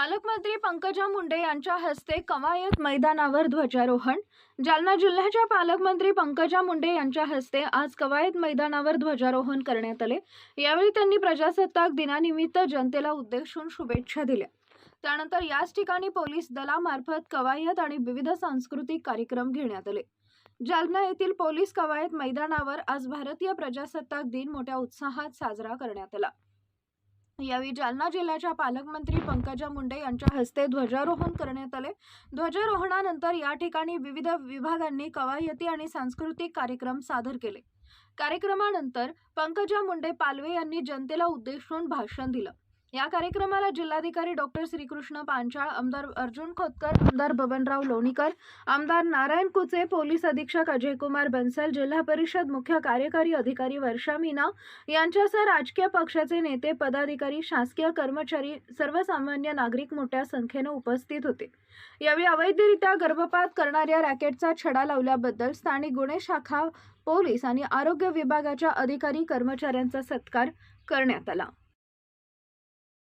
पालकमंत्री पंकजा मुंडे यांच्या हस्ते कवायत मैदानावर ध्वजारोहण. जालना जिल्ह्याच्या पालकमंत्री पंकजा मुंडे यांच्या हस्ते आज कवायत मैदानावर ध्वजारोहण करण्यात आले. यावेळी त्यांनी प्रजासत्ताक दिनानिमित्त जनतेला उद्देशून शुभेच्छा दिल्या. त्यानंतर याच ठिकाणी पोलीस दलामार्फत कवायत आणि विविध सांस्कृतिक कार्यक्रम घेण्यात आले. जालना येथील पोलीस कवायत मैदानावर आज भारतीय प्रजासत्ताक दिन मोठ्या उत्साहात साजरा करण्यात आला. यावेळी जालना जिल्ह्याच्या पालकमंत्री पंकजा मुंडे यांच्या हस्ते ध्वजारोहण करण्यात आले. ध्वजारोहणानंतर या ठिकाणी विविध विभागांनी कवायती आणि सांस्कृतिक कार्यक्रम सादर केले. कार्यक्रमानंतर पंकजा मुंडे पालवे यांनी जनतेला उद्देशून भाषण दिलं. या कार्यक्रमाला जिल्हाधिकारी डॉक्टर श्रीकृष्ण पांचाळ आमदार अर्जुन खोतकर आमदार बबनराव लोणीकर आमदार नारायण कुचे पोलीस अधीक्षक अजयकुमार बन्सल जिल्हा परिषद मुख्य कार्यकारी अधिकारी वर्षा मीना यांच्यासह राजकीय पक्षाचे नेते पदाधिकारी शासकीय कर्मचारी सर्वसामान्य नागरिक मोठ्या संख्येनं उपस्थित होते. यावेळी अवैधरित्या गर्भपात करणाऱ्या रॅकेटचा छडा लावल्याबद्दल स्थानिक गुन्हे शाखा पोलीस आणि आरोग्य विभागाच्या अधिकारी कर्मचाऱ्यांचा सत्कार करण्यात आला.